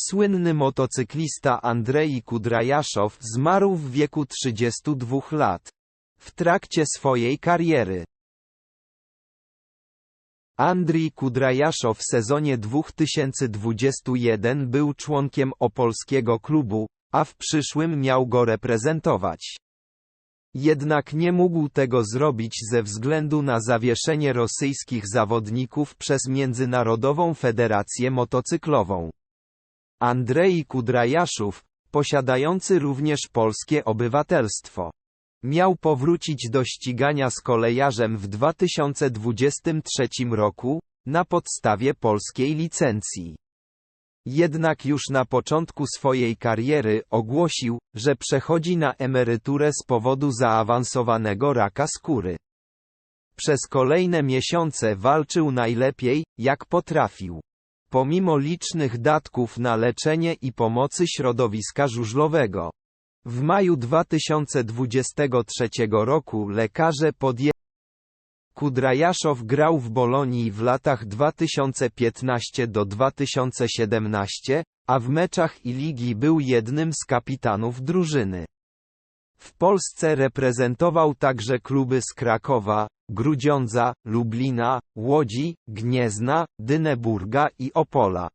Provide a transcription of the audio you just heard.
Słynny motocyklista Andrzej Kudrajaszow zmarł w wieku 32 lat. W trakcie swojej kariery. Andrii Kudrajaszow w sezonie 2021 był członkiem opolskiego klubu, a w przyszłym miał go reprezentować. Jednak nie mógł tego zrobić ze względu na zawieszenie rosyjskich zawodników przez Międzynarodową Federację Motocyklową. Andrzej Kudrajaszów, posiadający również polskie obywatelstwo, miał powrócić do ścigania z kolejarzem w 2023 roku, na podstawie polskiej licencji. Jednak już na początku swojej kariery ogłosił, że przechodzi na emeryturę z powodu zaawansowanego raka skóry. Przez kolejne miesiące walczył najlepiej, jak potrafił. Pomimo licznych datków na leczenie i pomocy środowiska żużlowego. W maju 2023 roku lekarze podjęli Kudrajaszow grał w Bolonii w latach 2015 do 2017, a w meczach i ligi był jednym z kapitanów drużyny. W Polsce reprezentował także kluby z Krakowa, Grudziądza, Lublina, Łodzi, Gniezna, Dyneburga i Opola.